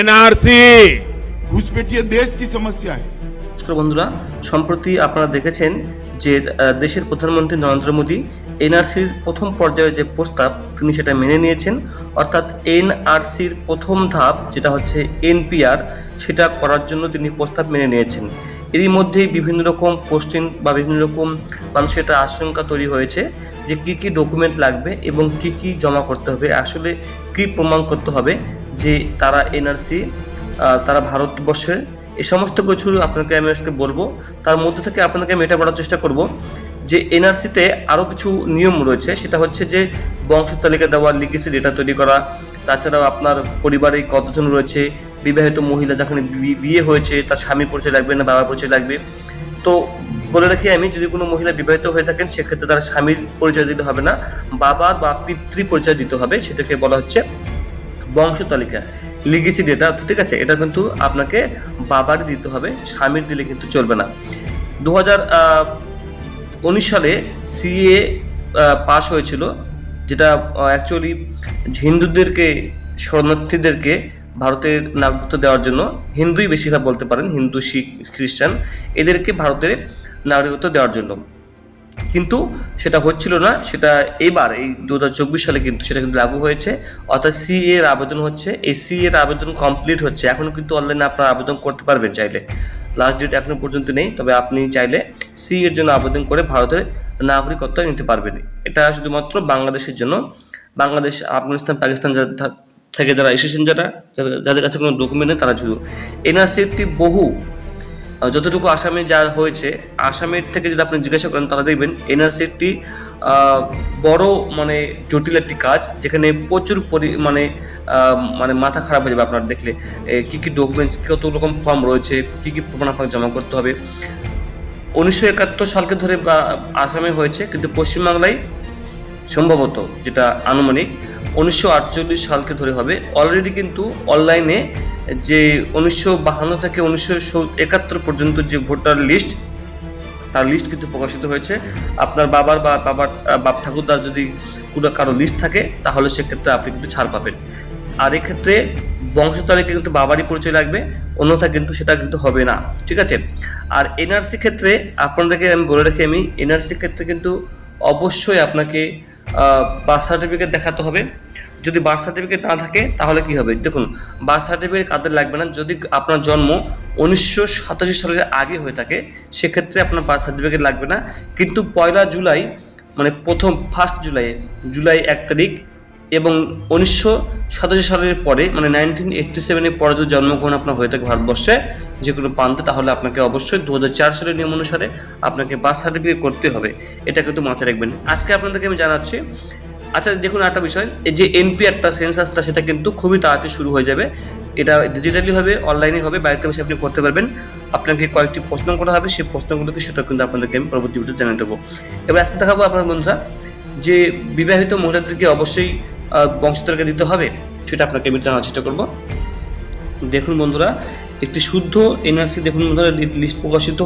NRC. ঘুষপেটিয়ে দেশ কি সমস্যা বন্ধুরা সম্প্রতি আপনারা দেখেছেন যে দেশের প্রধানমন্ত্রী নরেন্দ্র মোদী এনআরসির প্রথম পর্যায়ে যে প্রস্তাব তিনি সেটা মেনে নিয়েছেন। অর্থাৎ এনআরসির প্রথম ধাপ যেটা হচ্ছে এনপিআর সেটা করার জন্য তিনি প্রস্তাব মেনে নিয়েছেন। এরই মধ্যেই বিভিন্ন রকম কোশ্চেন বা বিভিন্ন রকম মানুষের একটা আশঙ্কা তৈরি হয়েছে যে কি কি ডকুমেন্ট লাগবে এবং কি কি জমা করতে হবে আসলে কি প্রমাণ করতে হবে। যে তারা এনআরসি তারা ভারতবর্ষে এই সমস্ত কিছু আপনাকে আমি আজকে বলব। তার মধ্যে থেকে আপনাকে আমি এটা বলার চেষ্টা করব যে এনআরসিতে আরও কিছু নিয়ম রয়েছে। সেটা হচ্ছে যে বংশ তালিকা দেওয়া, লিগেসি ডেটা তৈরি করা, তাছাড়াও আপনার পরিবারে কতজন রয়েছে, বিবাহিত মহিলা যখন বিয়ে হয়েছে, তার স্বামী পরিচয় লাগবে না বাবার পরিচয় লাগবে। তো বলে রাখি আমি, যদি কোনো মহিলা বিবাহিত হয়ে থাকেন, সেক্ষেত্রে তার স্বামীর পরিচয় দিতে হবে না, বাবার বা পিতৃ পরিচয় দিতে হবে, সেটাকে বলা হচ্ছে। বংশ তালিকা। লিগেছি ডেটা ঠিক আছে, এটা কিন্তু আপনাকে বাবার দিতে হবে, স্বামীর দিলে কিন্তু চলবে না। দু উনিশ সালে সিএ পাশ হয়েছিল, যেটা অ্যাকচুয়ালি হিন্দুদেরকে, শরণার্থীদেরকে ভারতের নাগরিকত্ব দেওয়ার জন্য হিন্দুই বেশিরভাগ বলতে পারেন, হিন্দু, শিখ, খ্রিস্টান, এদেরকে ভারতের নাগরিকত্ব দেওয়ার জন্য। কিন্তু সেটা হচ্ছিল না, সেটা এবার এই দু হাজার চব্বিশ সালে কিন্তু সেটা কিন্তু লাগু হয়েছে। অর্থাৎ সি এর আবেদন হচ্ছে, এই সি এর আবেদন কমপ্লিট হচ্ছে। এখনও কিন্তু অনলাইনে আপনারা আবেদন করতে পারবেন চাইলে। লাস্ট ডেট এখনও পর্যন্ত নেই, তবে আপনি চাইলে সি এর জন্য আবেদন করে ভারতের নাগরিকত্ব নিতে পারবেন। এটা শুধুমাত্র বাংলাদেশের জন্য। বাংলাদেশ, আফগানিস্তান, পাকিস্তান থেকে যারা এসেছেন যারা, যাদের- কাছে কোনো ডকুমেন্ট নেই, তারা শুধু এনআরসি একটি বহু যতটুকু আসামে যা হয়েছে, আসামের থেকে যদি আপনি জিজ্ঞাসা করেন, তাহলে দেখবেন এনআরসি একটি বড় মানে জটিল একটি কাজ, যেখানে প্রচুর পরি মানে মানে মাথা খারাপ হয়ে যাবে আপনার দেখলে। কি কি ডকুমেন্টস কত রকম ফর্ম রয়েছে, কি কি প্রমাণ আপনাকে জমা করতে হবে। উনিশশো একাত্তর সালকে ধরে আসামে হয়েছে, কিন্তু পশ্চিমবাংলায় সম্ভবত যেটা আনুমানিক, উনিশশো আটচল্লিশ সালকে ধরে হবে। অলরেডি কিন্তু অনলাইনে যে উনিশশো বাহান্ন থেকে উনিশশো একাত্তর পর্যন্ত যে ভোটার লিস্ট, তার লিস্ট কিন্তু প্রকাশিত হয়েছে। আপনার বাবার বা বাবার বাপ ঠাকুরদার যদি কোনো কারও লিস্ট থাকে, তাহলে সেক্ষেত্রে আপনি কিন্তু ছাড় পাবেন। আর এক্ষেত্রে বংশ তালিকা কিন্তু বাবারই পরিচয় লাগবে, অন্যথা কিন্তু সেটা কিন্তু হবে না, ঠিক আছে? আর এনআরসি ক্ষেত্রে আপনাদেরকে আমি বলে রাখি, আমি এনআরসি ক্ষেত্রে কিন্তু অবশ্যই আপনাকে বার্থ সার্টিফিকেট দেখাতে হবে। যদি বার্থ সার্টিফিকেট না থাকে, তাহলে কি হবে? দেখুন বার্থ সার্টিফিকেট কাদের লাগবে না? যদি আপনার জন্ম উনিশশো সাতাশি সালের আগে হয়ে থাকে, সেক্ষেত্রে আপনার বার্থ সার্টিফিকেট লাগবে না। কিন্তু পয়লা জুলাই মানে প্রথম ফার্স্ট জুলাই জুলাই এক তারিখ এবং উনিশশো সাতাশি সালের পরে মানে নাইনটিন এইটটি সেভেনের পরে যদি জন্মগ্রহণ আপনার হয়ে থাকে ভারতবর্ষে যে কোনো প্রান্তে, তাহলে আপনাকে অবশ্যই দু হাজার চার সালের নিয়ম অনুসারে আপনাকে বার্থ সার্টিফিকেট করতে হবে। এটা কিন্তু মাথায় রাখবেন। আজকে আপনাদেরকে আমি জানাচ্ছি আচ্ছা দেখুন একটা বিষয়। এই যে এনপিআরটা সেন্সাসটা সেটা কিন্তু খুবই তাড়াতাড়ি শুরু হয়ে যাবে। এটা ডিজিটালি হবে অনলাইনে হবে বাড়িতে বসে আপনি করতে পারবেন। আপনাকে কয়েকটি প্রশ্ন করা হবে, সেই প্রশ্নগুলোকে সেটা কিন্তু আপনাদেরকে আমি পরবর্তী ভিডিও জানিয়ে দেবো। এবার আজকে দেখাবো আপনার বন্ধুরা যে বিবাহিত মহিলাদেরকে অবশ্যই বংশধরকে দিতে হবে, সেটা আপনাকে আমি জানার চেষ্টা করব। দেখুন বন্ধুরা একটি শুদ্ধ এনআরসি দেখুন লিস্ট প্রকাশিত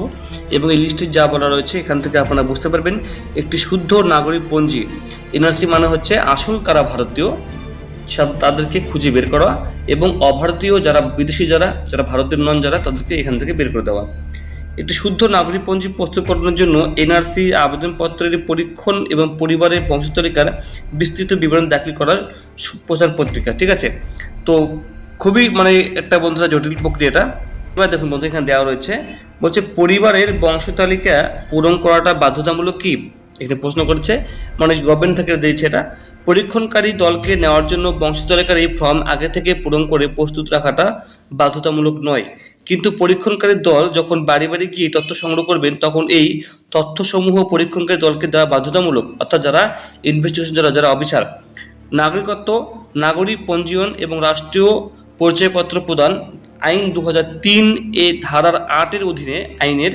এবং এই লিস্টে যা বলা রয়েছে এখান থেকে আপনারা বুঝতে পারবেন। একটি শুদ্ধ নাগরিক পঞ্জি এনআরসি মানে হচ্ছে আসল কারা ভারতীয়, সব তাদেরকে খুঁজে বের করা এবং অভারতীয় যারা বিদেশি যারা যারা ভারতের নন যারা, তাদেরকে এখান থেকে বের করে দেওয়া। একটি শুদ্ধ নাগরিক পঞ্জি প্রস্তুতকরণের জন্য এনআরসি আবেদনপত্রের পরীক্ষণ এবং পরিবারের বংশ তালিকার বিস্তৃত বিবরণ দাখিল করার প্রচার পত্রিকা ঠিক আছে? তো খুবই মানে একটা বন্ধুরা জটিল প্রক্রিয়াটা। এবার দেখুন বন্ধু, এখানে দেওয়া রয়েছে, বলছে পরিবারের বংশ তালিকা পূরণ করাটা বাধ্যতামূলক কি? এখানে প্রশ্ন করেছে মানে গভর্নমেন্ট থেকে দিয়েছে এটা। পরীক্ষণকারী দলকে নেওয়ার জন্য বংশ তালিকার এই ফর্ম আগে থেকে পূরণ করে প্রস্তুত রাখাটা বাধ্যতামূলক নয়। কিন্তু পরীক্ষণকারী দল যখন বাড়ি বাড়ি গিয়ে তথ্য সংগ্রহ করবেন, তখন এই তথ্যসমূহ পরীক্ষণকারী দলকে দেওয়া বাধ্যতামূলক, অর্থাৎ যারা ইনভেস্টিগেশন যারা যারা অফিসার, নাগরিকত্ব, নাগরিক পঞ্জীয়ন এবং রাষ্ট্রীয় পরিচয়পত্র প্রদান আইন দু এ ধারার আটের অধীনে আইনের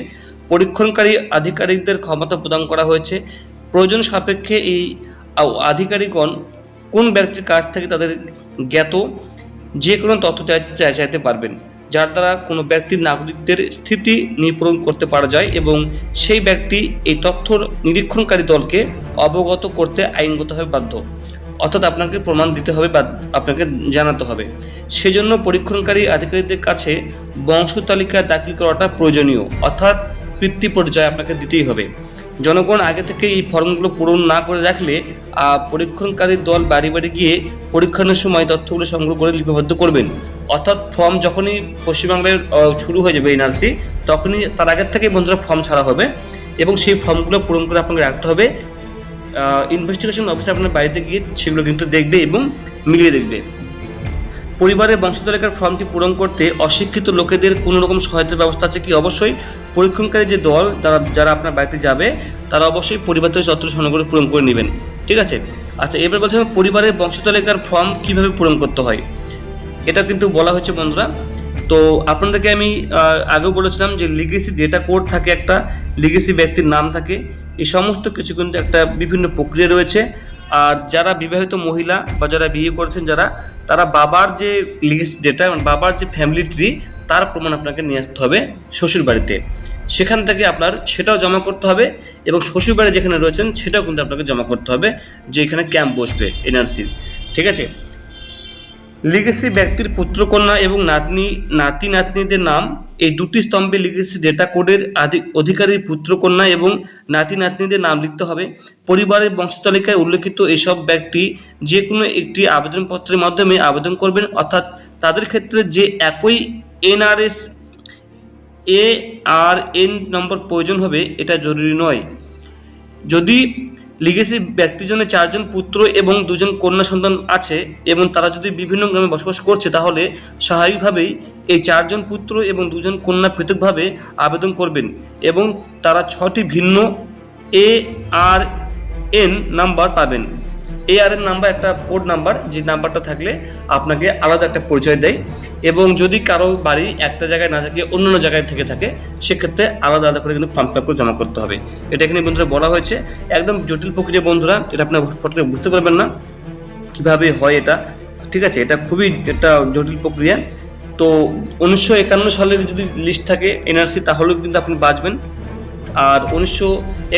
পরীক্ষণকারী আধিকারিকদের ক্ষমতা প্রদান করা হয়েছে। প্রয়োজন সাপেক্ষে এই আধিকারিকগণ কোন ব্যক্তির কাছ থেকে তাদের জ্ঞাত যে কোনো তথ্য চাই- চাই- চাইতে পারবেন, যার দ্বারা কোনো ব্যক্তির নাগরিকদের স্থিতি নিরূপণ করতে পারা যায় এবং সেই ব্যক্তি এই তথ্য নিরীক্ষণকারী দলকে অবগত করতে আইনগতভাবে বাধ্য। অর্থাৎ আপনাকে প্রমাণ দিতে হবে বা আপনাকে জানাতে হবে। সেজন্য পরীক্ষণকারী আধিকারিকদের কাছে বংশ তালিকা দাখিল করাটা প্রয়োজনীয়, অর্থাৎ পিতৃ পরিচয় আপনাকে দিতেই হবে। জনগণ আগে থেকে এই ফর্মগুলো পূরণ না করে রাখলে পরীক্ষণকারী দল বাড়ি বাড়ি গিয়ে পরীক্ষণের সময় তথ্যগুলো সংগ্রহ করে লিপিবদ্ধ করবেন। অর্থাৎ ফর্ম যখনই পশ্চিমবাংলায় শুরু হয়ে যাবে এনআরসি, তখনই তার আগের থেকেই বন্ধুরা ফর্ম ছাড়া হবে এবং সেই ফর্মগুলো পূরণ করে আপনাকে রাখতে হবে। ইনভেস্টিগেশন অফিসার আপনার বাড়িতে গিয়ে সেগুলো কিন্তু দেখবে এবং মিলিয়ে দেখবে। পরিবারের বংশতালিকার ফর্মটি পূরণ করতে অশিক্ষিত লোকেদের কোনো রকম সহায়তার ব্যবস্থা আছে কি? অবশ্যই পরীক্ষণকারী যে দল যারা যারা আপনার বাড়িতে যাবে, তারা অবশ্যই পরিবার থেকে যত সংগ্রহ করে পূরণ করে নেবেন। ঠিক আছে? আচ্ছা এবার হবে পরিবারের বংশতালিকার ফর্ম কীভাবে পূরণ করতে হয়। এটা কিন্তু বলা হয়েছে বন্ধুরা। তো আপনাদেরকে আমি আগেও বলেছিলাম যে লিগেসি ডেটা কোড থাকে একটা, লিগেসি ব্যক্তির নাম থাকে। এই সমস্ত কিছু কিন্তু একটা বিভিন্ন প্রক্রিয়া রয়েছে। আর যারা বিবাহিত মহিলা বা যারা বিয়ে করেছেন যারা, তারা বাবার যে লিগেসি ডেটা বাবার যে ফ্যামিলি ট্রি তার প্রমাণ আপনাকে নিয়ে আসতে হবে শ্বশুর বাড়িতে। সেখান থেকে আপনার সেটাও জমা করতে হবে এবং শ্বশুর বাড়ি যেখানে রয়েছেন, সেটাও কিন্তু আপনাকে জমা করতে হবে যে এখানে ক্যাম্প বসবে এনআরসির ঠিক আছে? লিগেসি ব্যক্তির পুত্রকন্যা এবং নাতনি নাতি নাতনিদের নাম। এই দুটি স্তম্ভে লিগেসি ডেটা কোডের অধিকারীর পুত্রকন্যা এবং নাতি নাতনিদের নাম লিখতে হবে। পরিবারের বংশতালিকায় উল্লেখিত এসব ব্যক্তি যে কোনো একটি আবেদনপত্রের মাধ্যমে আবেদন করবেন, অর্থাৎ তাদের ক্ষেত্রে যে একই এনআরএস এ আর এন নম্বর প্রয়োজন হবে, এটা জরুরি নয়। যদি লিগেসি ব্যক্তিজনের চারজন পুত্র এবং দুজন কন্যা সন্তান আছে এবং তারা যদি বিভিন্ন গ্রামে বসবাস করছে, তাহলে স্বাভাবিকভাবেই এই চারজন পুত্র এবং দুজন কন্যা পৃথকভাবে আবেদন করবেন এবং তারা ছটি ভিন্ন এ আর এন নাম্বার পাবেন। এ আর এন নাম্বার একটা কোড নাম্বার যে নাম্বারটা থাকলে আপনাকে আলাদা একটা পরিচয় দেয়। এবং যদি কারও বাড়ি একটা জায়গায় না থাকে, অন্য অন্য জায়গায় থেকে থাকে, সেক্ষেত্রে আলাদা আলাদা করে কিন্তু ফর্ম করে জমা করতে হবে। এটা এখানে বন্ধুরা বলা হয়েছে। একদম জটিল প্রক্রিয়া বন্ধুরা, এটা আপনার ফটো বুঝতে পারবেন না কীভাবে হয় এটা। ঠিক আছে, এটা খুবই একটা জটিল প্রক্রিয়া। তো উনিশশো একান্ন সালের যদি লিস্ট থাকে এনআরসি তাহলেও কিন্তু আপনি বাঁচবেন। আর উনিশশো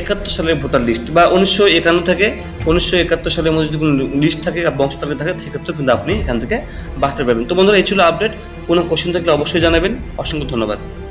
একাত্তর সালের ভোটার লিস্ট বা উনিশশো একান্ন থেকে উনিশশো একাত্তর সালের মধ্যে যদি কোনো লিস্ট থাকে বা বংশতালিকা থাকে, সেক্ষেত্রেও কিন্তু আপনি এখান থেকে বাঁচতে পারবেন। তো বন্ধুরা, এই ছিল আপডেট কোনো কোশ্চেন থাকলে অবশ্যই জানাবেন। অসংখ্য ধন্যবাদ।